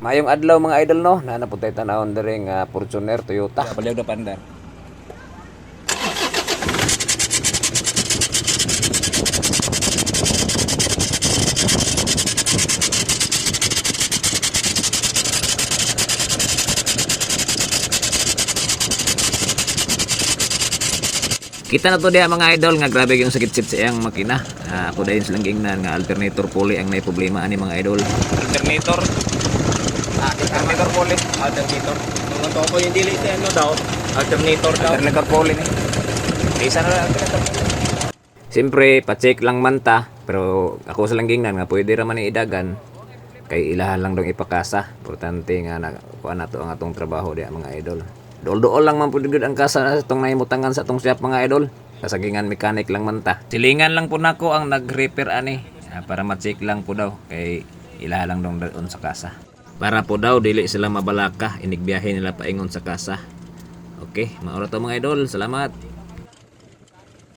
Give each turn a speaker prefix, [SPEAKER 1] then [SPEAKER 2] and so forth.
[SPEAKER 1] Mayong adlaw mga idol no, na napuntay tanawon diri nga Fortuner Toyota.
[SPEAKER 2] Baliw na pandar.
[SPEAKER 1] Kita na to diha mga idol nga grabe yung sakit-sit sa iyang makina. Ah, ako dayon silang gingnan nga alternator pulley ang may problema ani mga idol.
[SPEAKER 2] Alternator. Alternator pole. Alternator. Mga to ko yung sa ano daw. Alternator daw.
[SPEAKER 1] Alternator pulley ni.
[SPEAKER 2] Isa na lang alternator.
[SPEAKER 1] Siyempre, pa-check lang man ta, pero ako sa langgingnan nga pwede ra man idagan kay ilahan lang dong ipakasa. Importante nga na kuha na to ang atong trabaho diha mga idol. Dool-dool lang man pud ang kasa na itong naimutangan sa atong shop mga idol. Kasagingan mechanic lang man ta. Silingan lang po nako ang nag-repair ani ah, para ma-check lang po daw kay ilaha lang dong doon sa kasa. Para po daw dili sila mabalaka inigbiyahe nila paingon sa kasa. Okay, maura to mga idol. Salamat.